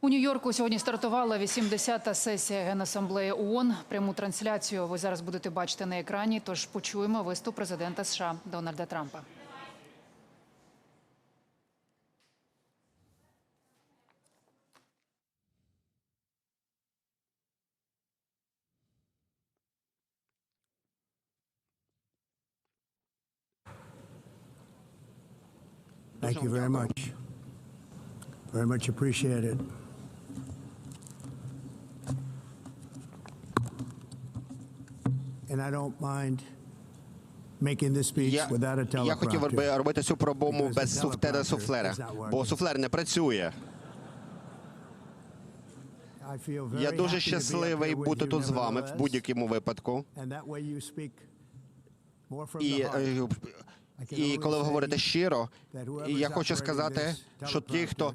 У Нью-Йорку сьогодні стартувала 80-та сесія Генасамблеї ООН. Пряму трансляцію ви зараз будете бачити на екрані. Тож почуємо виступ президента США Дональда Трампа. Thank you very much. Very much. And I don't mind making this speech Я, without a я хотів би робити цю пробому Because без суфтера teleprompter суфлера, not бо суфлер не працює. I feel very Я дуже happy to be up щасливий here with бути you тут з вами в nevertheless. будь-якому випадку. And that way you speak more from І, heart. е, і коли ви говорите щиро, і я хочу сказати, що ті, хто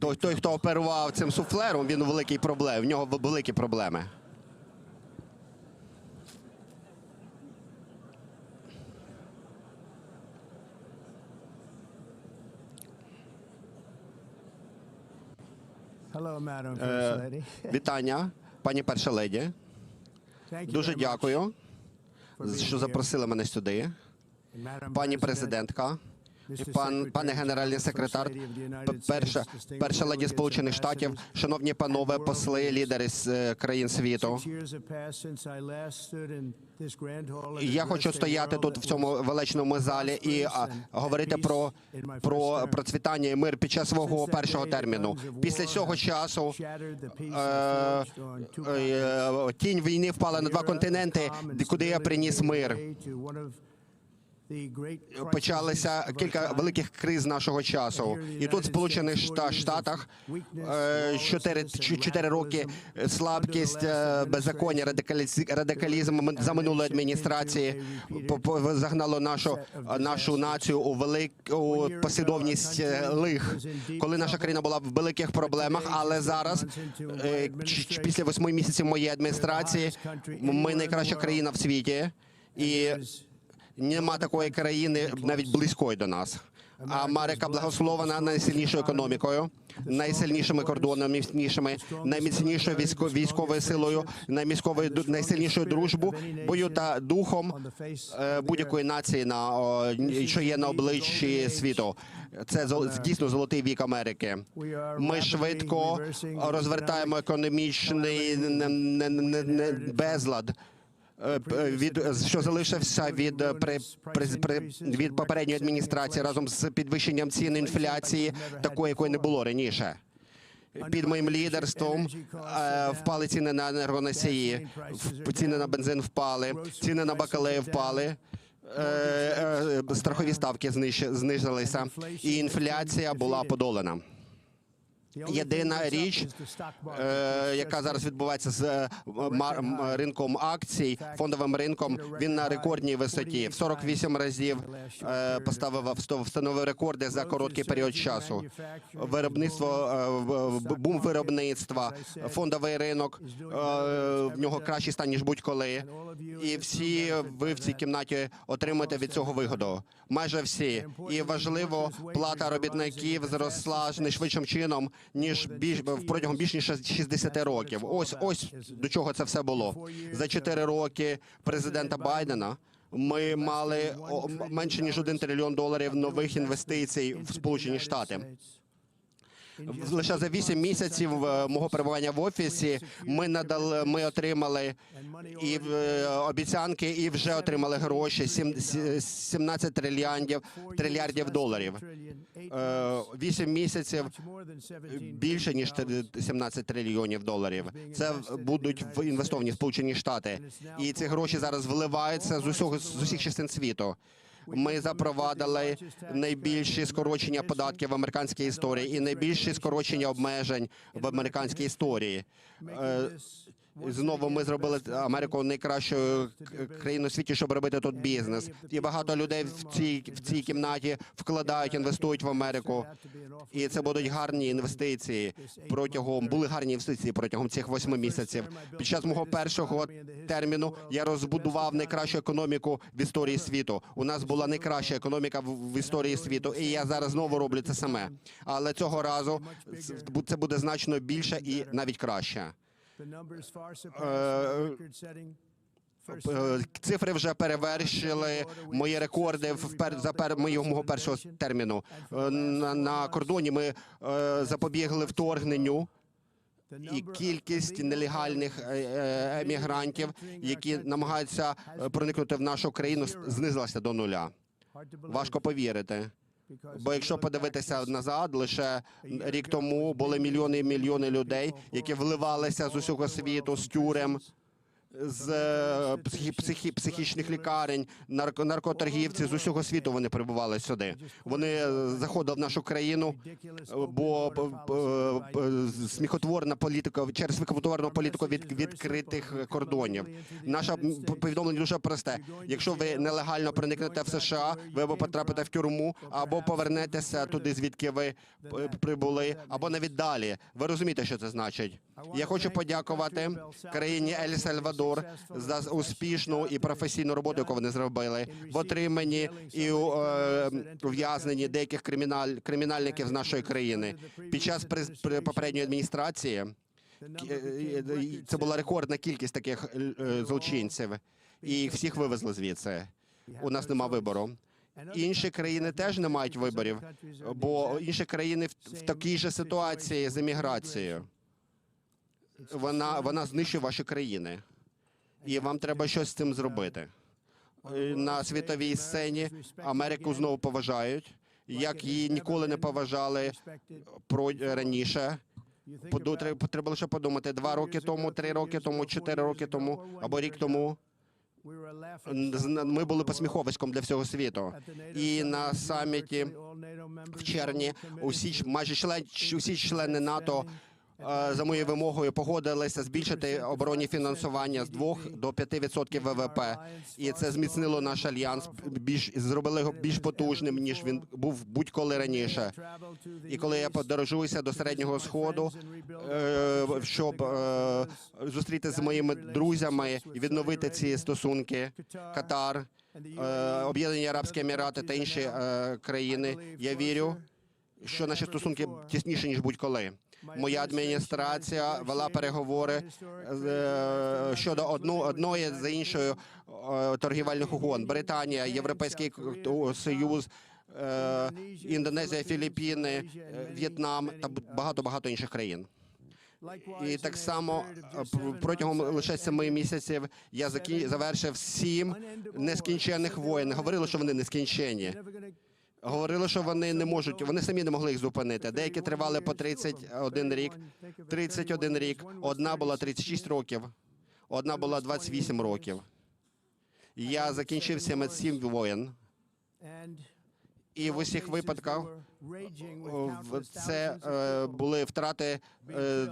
той, той, хто оперував цим суфлером, він у великій проблемі. В нього великі проблеми. Hello, Madam Е, First Lady. Вітання, пані перша леді. Дуже дякую, що запросили мене сюди. Пані президентка, і пан, пане генеральний секретар, перша, перша леді Сполучених Штатів, шановні панове, посли, лідери з е, країн світу. Я хочу стояти тут в цьому величному залі і говорити про, про процвітання і мир під час свого першого терміну. Після цього часу е, continents. е, тінь війни впала на два континенти, куди я приніс мир. Почалися кілька великих криз нашого часу. І тут в Сполучених Шта- Штатах е, чотири чо- чотири роки слабкість, е, беззаконня, радикалізм, за минулої адміністрації загнало нашу нашу націю у велику послідовність е, лих, коли наша країна була в великих проблемах. Але зараз, е, після восьми місяців моєї адміністрації, ми найкраща країна в світі і. Нема такої країни навіть близької до нас. Америка благословена найсильнішою економікою, найсильнішими кордонами, найміцнішою військо, військовою силою, найміськовою ду- найсильнішою дружбою та духом е, будь-якої нації на що є на обличчі світу. Це дійсно золотий вік Америки. Ми швидко розвертаємо економічний безлад. Е, п- від що залишився від е, при, при, при від попередньої адміністрації разом з підвищенням цін інфляції, такої якої не було раніше. Під моїм лідерством е, впали ціни на енергоносії, ціни на бензин впали, ціни на бакалею впали. е, е, Страхові ставки знищ- знизилися, і інфляція була подолана. Єдина річ, е, яка зараз відбувається з е, ринком акцій, фондовим ринком, він на рекордній висоті. В 48 разів е, поставив встановив рекорди за короткий період часу. Виробництво бум виробництва, фондовий ринок в нього кращий стан ніж будь-коли. І всі ви в цій кімнаті отримуєте від цього вигоду. Майже всі. І важливо, плата робітників зросла ж найшвидшим чином ніж більш протягом більш ніж 60 років. Ось ось до чого це все було за 4 роки президента Байдена. Ми мали менше ніж 1 трильйон доларів нових інвестицій в Сполучені Штати. Лише за 8 місяців е, мого перебування в офісі ми надали, ми отримали і е, обіцянки, і вже отримали гроші сім- сі- 17 трильярдів трильярдів доларів. Е, 8 місяців більше ніж три- 17 трильйонів доларів. Це будуть в інвестовані Сполучені Штати, і ці гроші зараз вливаються з усього з усіх частин світу. Ми запровадили найбільші скорочення податків в американській історії і найбільші скорочення обмежень в американській історії. Знову ми зробили Америку найкращою країною у світі, щоб робити тут бізнес. І багато людей в цій в цій кімнаті вкладають, інвестують в Америку. І це будуть гарні інвестиції протягом були гарні інвестиції протягом цих восьми місяців. Під час мого першого терміну я розбудував найкращу економіку в історії світу. У нас була найкраща економіка в, в історії світу, і я зараз знову роблю це саме. Але цього разу це буде значно більше і навіть краще. Е, Цифри вже перевершили мої рекорди в за пер, мого першого терміну. Е, На, на кордоні ми е, запобігли вторгненню. І кількість нелегальних е, е, емігрантів, які намагаються е, проникнути в нашу країну, знизилася до нуля. Важко повірити. Бо якщо подивитися назад, лише рік тому були мільйони і мільйони людей, які вливалися з усього світу, з тюрем, з е, психі, психі, психічних лікарень, нарко, наркоторгівці з усього світу вони прибували сюди. Вони е, заходили в нашу країну, бо сміхотворна політика через сміхотворну політику від відкритих кордонів. Наше повідомлення дуже просте. Якщо ви нелегально проникнете в США, ви або потрапите в тюрму, або повернетеся туди, звідки ви прибули, або навіть далі. Ви розумієте, що це значить? Я хочу подякувати країні Ель Сальвадор за успішну і професійну роботу, яку вони зробили в отриманні і е, ув'язненні деяких криміналь, кримінальників з нашої країни. Під час попередньої адміністрації е, це була рекордна кількість таких е, злочинців, і їх всіх вивезли звідси. У нас нема вибору. Інші країни теж не мають виборів, бо інші країни в такій же ситуації з еміграцією. Вона, вона знищує ваші країни, і вам треба щось з цим зробити. Е, На світовій сцені Америку знову поважають, як її ніколи не поважали про раніше. Поду- треба- лише подумати два роки тому, три роки тому, чотири роки тому або рік тому. Ми були посміховиськом для всього світу. І на саміті в червні усі майже член, усі члени НАТО е, за моєю вимогою погодилися збільшити оборонні фінансування з 2 до 5 відсотків ВВП. І це зміцнило наш альянс більш зробили його більш потужним ніж він був будь-коли раніше. І коли я подорожуюся до середнього сходу, е, щоб е, зустрітися з моїми друзями і відновити ці стосунки, Катар, е, Об'єднані Арабські Емірати та інші е, країни, я вірю, що наші стосунки тісніші ніж будь-коли. Моя адміністрація вела переговори е, щодо одну одної за іншою е, торгівельних угон. Британія, Європейський Союз. е, Індонезія, Філіппіни, В'єтнам та багато багато інших країн. І так само протягом лише семи місяців я завершив сім нескінченних воєн. Говорили, що вони нескінченні. Говорили, що вони не можуть, вони самі не могли їх зупинити. Деякі тривали по 31 рік, 31 рік. Одна була 36 років, одна була 28 років. Я закінчив саме сім воєн. І в усіх випадках це е, були втрати е,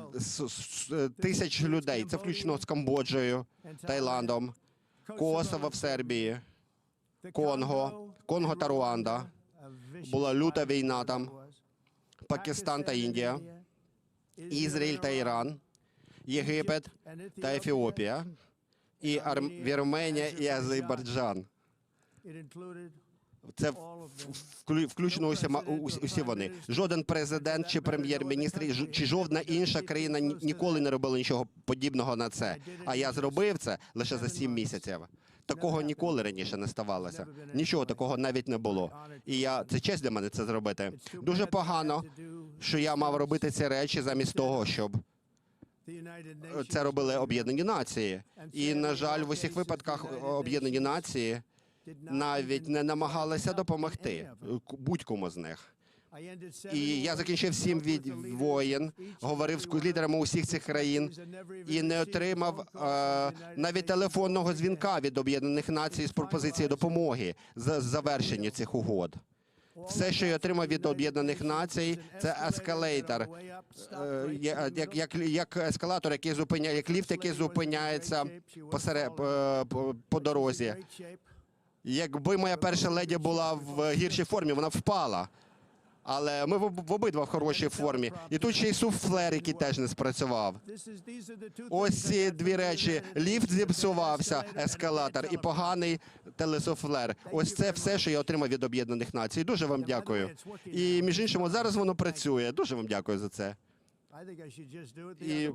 тисяч людей. Це включно з Камбоджею, Таїландом, Косово в Сербії, Конго, Конго та Руанда. Була люта війна там. Пакистан та Індія, Ізраїль та Іран, Єгипет та Ефіопія, і Ар... Вірменія і Азербайджан. Це включно усі, усі, усі вони. Жоден президент чи прем'єр-міністр чи жодна інша країна ніколи не робила нічого подібного на це. А я зробив це лише за сім місяців. Такого ніколи раніше не ставалося. Нічого такого навіть не було. І я це честь для мене це зробити. Дуже погано, що я мав робити ці речі замість того, щоб це робили Об'єднані Нації. І на жаль, в усіх випадках Об'єднані Нації навіть не намагалися допомогти е, будь-кому з них. І я закінчив сім від воєн, говорив з лідерами усіх цих країн і не отримав е, навіть телефонного дзвінка від Об'єднаних Націй з пропозицією допомоги за завершення цих угод. Все, що я отримав від Об'єднаних Націй, це ескалейтор. Е, Як, як, як ескалатор, який зупиняє, як ліфт, який зупиняється посеред, по, по, дорозі. Якби моя перша леді була в гіршій формі, вона впала. Але ми в, обидва в хорошій формі. І тут ще й суфлер, який теж не спрацював. Ось ці дві речі: ліфт зіпсувався, ескалатор і поганий телесуфлер. Ось це все, що я отримав від Об'єднаних Націй. Дуже вам дякую. І між іншим, от зараз воно працює. Дуже вам дякую за це. І-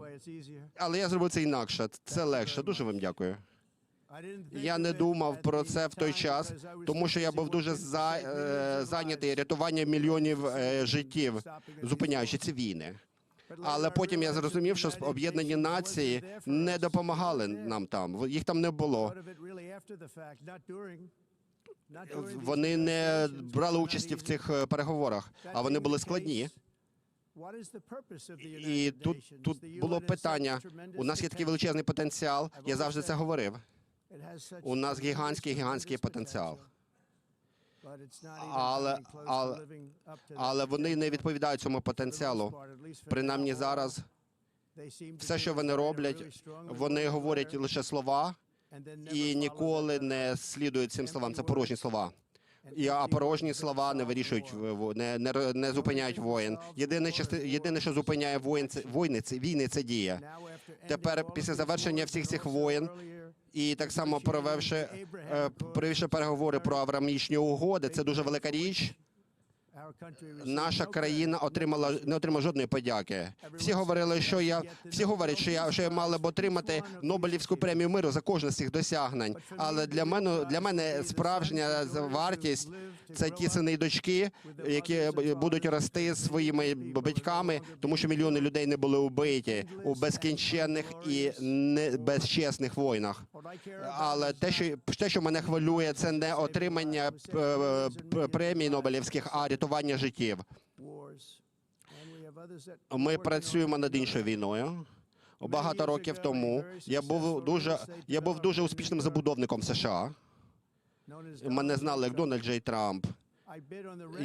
Але я зробив це інакше. Це легше. Дуже вам дякую. Я не думав про це в той час, тому що я був дуже за, е, зайнятий рятуванням мільйонів е, життів, зупиняючи ці війни. Але потім я зрозумів, що Об'єднані Нації не допомагали нам там. Їх там не було. Вони не брали участі в цих е, переговорах, а вони були складні. І тут, тут було питання: у нас є такий величезний потенціал. Я завжди це говорив. У нас гігантський гігантський потенціал. Але, але, Але вони не відповідають цьому потенціалу. Принаймні зараз все, що вони роблять, вони говорять лише слова і ніколи не слідують цим словам. Це порожні слова. І а порожні слова не вирішують не, не, не зупиняють воїн. Єдине, єдине, що зупиняє воїн, це війни, це війни, це дія. Тепер після завершення всіх цих воєн І так само е, провівши переговори про аврамічні угоди, це дуже велика річ. Наша країна отримала не отримала жодної подяки. Всі говорили, що я всі говорять, що я що я мала б отримати Нобелівську премію миру за кожне з цих досягнень. Але для мене для мене справжня вартість це ті сини і дочки, які будуть рости своїми батьками, тому що мільйони людей не були убиті у безкінченних і не безчесних війнах. Але те, що те, що мене хвилює, це не отримання е, е, премій Нобелівських, а рятування життів. Ми працюємо над іншою війною. Багато років тому я був дуже я був дуже успішним забудовником США. Мене знали як Дональд Джей Трамп.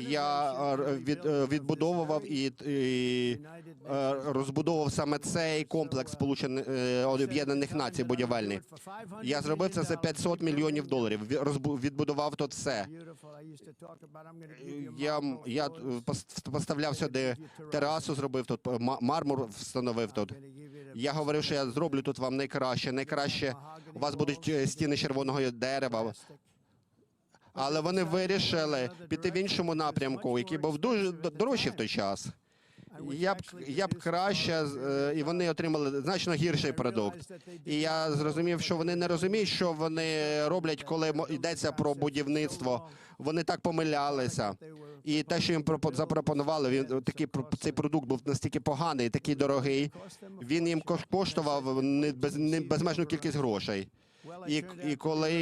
Я е, від, е, відбудовував і, і е, розбудовував саме цей комплекс Сполучених е, Об'єднаних Націй будівельний. Я зробив це за 500 мільйонів доларів. Відбудував тут все. Я, я пос- поставляв сюди терасу, зробив тут ма- мармур, встановив тут. Я говорив, що я зроблю тут вам найкраще. Найкраще у вас будуть стіни червоного дерева. Але вони вирішили піти в іншому напрямку, який був дуже дорожчий в той час. Я б я б краще е, і вони отримали значно гірший продукт. І я зрозумів, що вони не розуміють, що вони роблять, коли йдеться про будівництво. Вони так помилялися. І те, що їм пропо- запропонували, він такий цей продукт був настільки поганий, такий дорогий. Він їм кош- коштував безмежну кількість грошей. І, і коли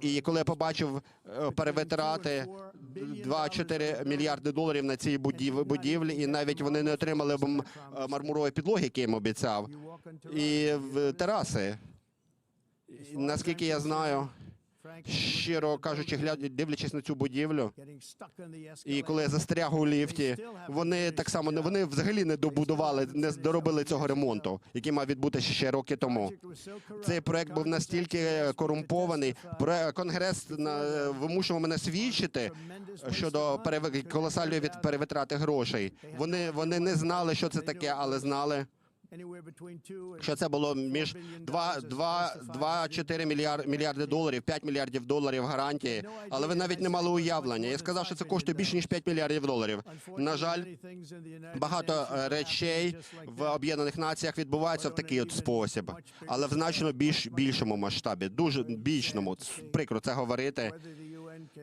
і коли я побачив е, перевитрати 2-4 мільярди доларів на цій будів- будівлі, і навіть вони не отримали б е, мармурової підлоги, які їм обіцяв, і в тераси. Наскільки я знаю, щиро кажучи, гля- дивлячись на цю будівлю, і коли я застряг у ліфті, вони так само не вони взагалі не добудували, не доробили цього ремонту, який мав відбутися ще роки тому. Цей проект був настільки корумпований. Конгрес на- вимушував мене свідчити щодо колосальної від перевитрати грошей. Вони вони не знали, що це таке, але знали, що це було між 2-4 мільярд, мільярди доларів, 5 мільярдів доларів гарантії. Але ви навіть не мали уявлення. Я сказав, що це коштує більше ніж 5 мільярдів доларів. На жаль, багато е, речей в Об'єднаних Націях відбуваються в такий от спосіб, але в значно більш більшому масштабі, дуже більшому. Ц- Прикро це говорити.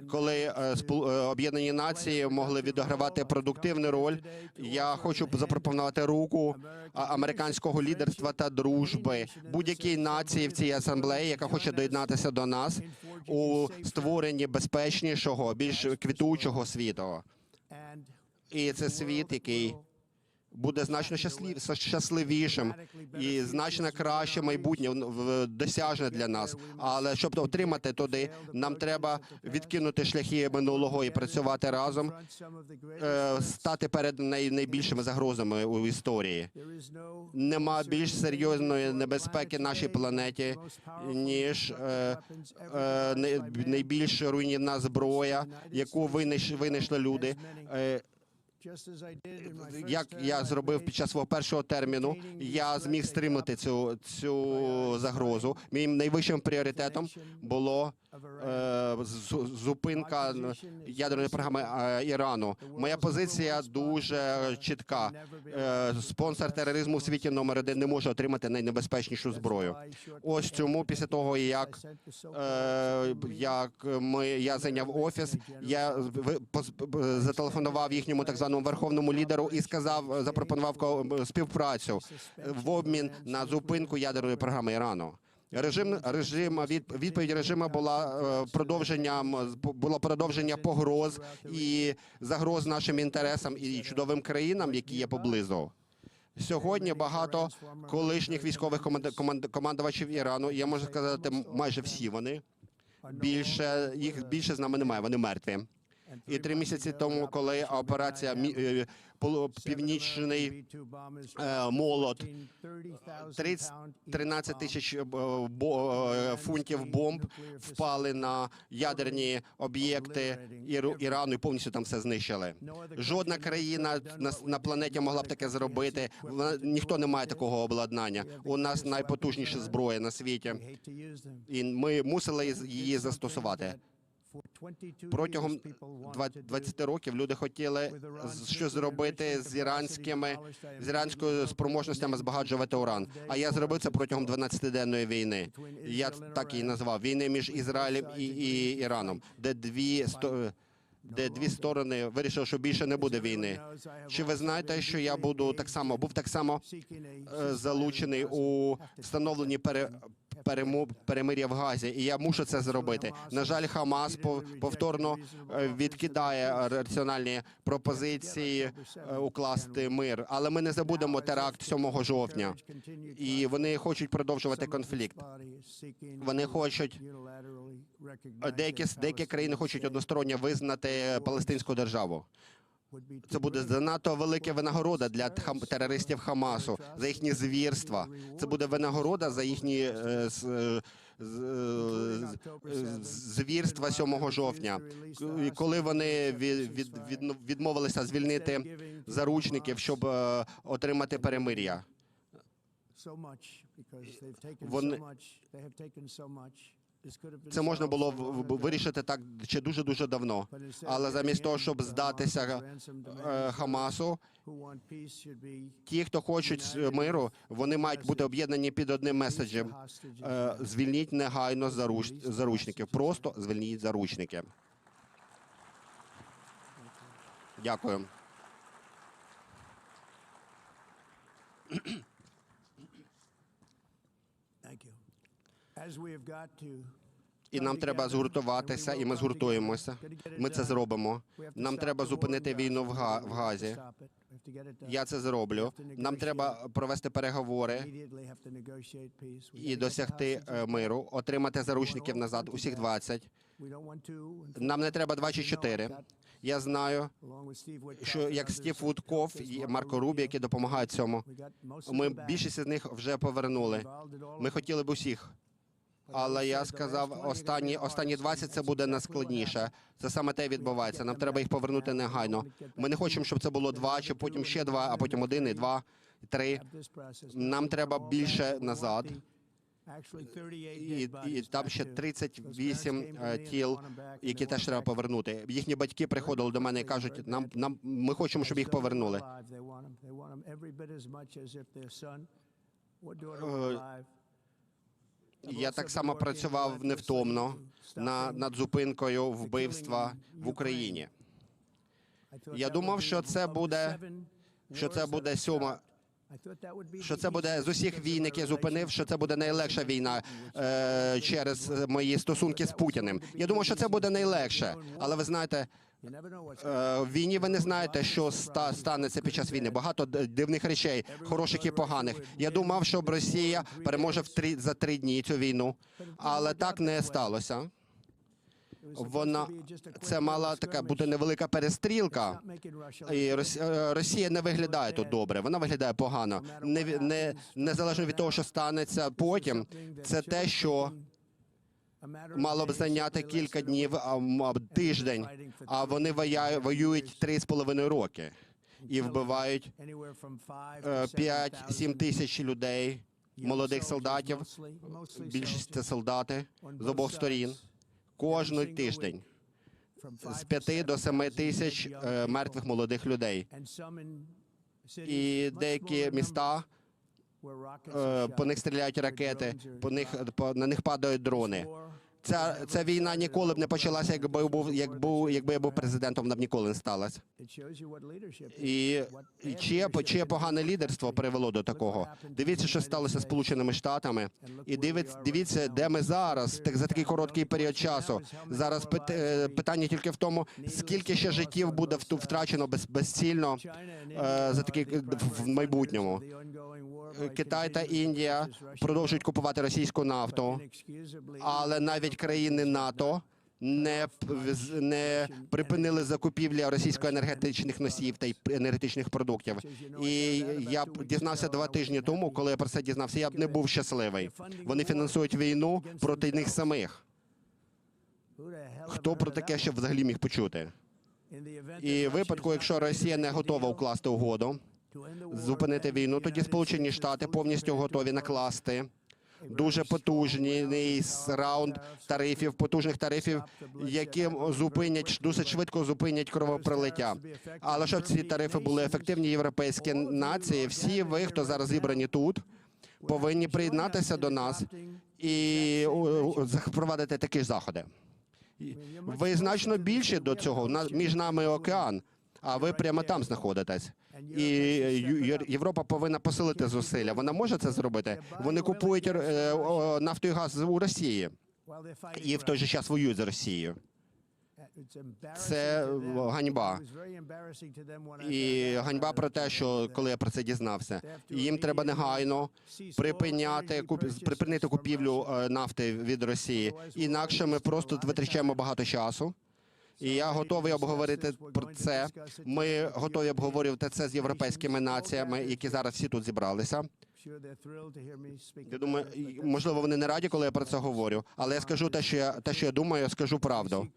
Коли е, е, Об'єднані Нації могли відігравати продуктивну роль, я хочу запропонувати руку американського лідерства та дружби будь-якій нації в цій асамблеї, яка хоче доєднатися до нас у створенні безпечнішого, більш квітучого світу. І це світ, який буде значно щасливішим і значно краще майбутнє досяжне для нас. Але щоб отримати туди, нам треба відкинути шляхи минулого і працювати разом, е, стати перед найбільшими загрозами у історії. Нема більш серйозної небезпеки нашій планеті, ніж е, е, най- найбільш руйнівна зброя, яку винайш- винайшли люди. Е, як я зробив під час свого першого терміну, я зміг стримати цю, цю загрозу. Моїм найвищим пріоритетом було зупинка ядерної програми е, Ірану. Моя позиція дуже чітка. Е, спонсор тероризму в світі номер один не може отримати найнебезпечнішу зброю. Ось чому після того, як е, як ми я зайняв офіс, я зателефонував їхньому так званому верховному лідеру і сказав, запропонував співпрацю в обмін на зупинку ядерної програми Ірану. Режим режим від відповідь режиму була е, продовженням було продовження погроз і загроз нашим інтересам і чудовим країнам, які є поблизу. Сьогодні багато колишніх військових команд- команд- командувачів Ірану. Я можу сказати, майже всі вони більше їх більше з нами немає. Вони мертві. І три місяці тому, коли операція е, Північний е, молот 30, 13 тисяч е, фунтів бомб впали на ядерні об'єкти Ірану і повністю там все знищили. Жодна країна на, планеті могла б таке зробити. Ніхто не має такого обладнання. У нас найпотужніша зброя на світі, і ми мусили її застосувати. Протягом два- 20 років люди хотіли що зробити з іранськими з іранською спроможностями збагачувати уран. А я зробив це протягом 12-денної війни. Я так її назвав війни між Ізраїлем і, і Іраном, де дві сто- де дві сторони вирішили, що більше не буде війни. Чи ви знаєте, що я буду так само був так само е, залучений у встановленні пере, перемир'я в Газі, і я мушу це зробити. На жаль, Хамас пов- повторно е, відкидає раціональні пропозиції е, укласти мир, але ми не забудемо теракт 7 жовтня. І вони хочуть продовжувати конфлікт. Вони хочуть е, деякі деякі країни хочуть односторонньо визнати палестинську державу. Це буде занадто велика винагорода для терористів Хамасу за їхні звірства. Це буде винагорода за їхні е, е, е, звірства 7 жовтня. Коли вони від, від, від- відмовилися звільнити заручників, щоб отримати перемир'я. Вони- Це можна було вирішити так ще дуже дуже давно. Але замість того, щоб здатися е, Хамасу, ті, хто хочуть миру, вони мають бути об'єднані під одним меседжем. Е, Звільніть негайно заруч... заручників. Просто звільніть заручники. Дякую. І нам треба згуртуватися, і ми згуртуємося. Ми це зробимо. Нам треба зупинити війну в, Га... Газі. Я це зроблю. Нам треба провести переговори і досягти е, миру, отримати заручників назад, усіх 20. Нам не треба два чи чотири. Я знаю, що як Стів Вудков і Марко Рубі, які допомагають цьому, ми більшість з них вже повернули. Ми хотіли б усіх. Але я сказав, останні останні 20 це буде найскладніше. Це саме те відбувається. Нам треба їх повернути негайно. Ми не хочемо, щоб це було два, чи потім ще два, а потім один і два, і три. Нам треба більше назад. І, і там ще 38 е, тіл, які теж треба повернути. Їхні батьки приходили до мене і кажуть, нам нам ми хочемо, щоб їх повернули. Я так само працював невтомно над зупинкою вбивства в Україні. Я думав, що це буде що це буде сьома. Що це буде з усіх війн, які я зупинив, що це буде найлегша війна е, через мої стосунки з Путіним. Я думав, що це буде найлегше, але ви знаєте, Е, В війні ви не знаєте, що ста- станеться під час війни. Багато дивних речей, хороших і поганих. Я думав, що Росія переможе в три за три дні цю війну, але так не сталося. Вона це мала така бути невелика перестрілка. І е, Росія не виглядає тут добре, вона виглядає погано. Не, не, незалежно від того, що станеться потім, це те, що мало б зайняти кілька днів, тиждень. А вони воюють три з половиною роки і вбивають 5-7 тисяч людей, молодих солдатів. Більшість це солдати з обох сторін. Кожний тиждень з 5 до 7 тисяч е, мертвих молодих людей. І деякі міста е, по них стріляють ракети, по них по на них падають дрони. Ця ця війна ніколи б не почалася, якби був, якби, якби я був президентом, вона б ніколи не сталася. І, і чиє, чиє погане лідерство привело до такого? Дивіться, що сталося з Сполученими Штатами, і дивіться, дивіться, де ми зараз так за такий короткий період часу. Зараз пит- е, питання тільки в тому, скільки ще життів буде втрачено без, безцільно е, за такі в- в майбутньому. Е, Китай та Індія продовжують купувати російську нафту, але навіть країни НАТО не не припинили закупівлі російсько-енергетичних носіїв та енергетичних продуктів. І я б дізнався два тижні тому, коли я про це дізнався. Я б не був щасливий. Вони фінансують війну проти них самих. Хто про таке ще взагалі міг почути? І випадку, якщо Росія не готова укласти угоду, зупинити війну, тоді Сполучені Штати повністю готові накласти дуже потужний раунд тарифів, потужних тарифів, які зупинять досить швидко зупинять кровопролиття. Але щоб ці тарифи були ефективні, європейські нації, всі ви, хто зараз зібрані тут, повинні приєднатися до нас і запровадити такі заходи. Ви значно більше до цього. Між нами океан. А ви прямо там знаходитесь, і Ю- Європа повинна посилити зусилля. Вона може це зробити. Вони купують е, нафту і газ у Росії і в той же час воюють з Росією. Це ганьба. І ганьба про те, що коли я про це дізнався, їм треба негайно припиняти припинити купівлю е, нафти від Росії. Інакше ми просто витрачаємо багато часу. І я готовий обговорити про це. Ми готові обговорювати це з європейськими націями, які зараз всі тут зібралися. Я думаю, можливо, вони не раді, коли я про це говорю, але я скажу те, що я те, що я думаю, я скажу правду.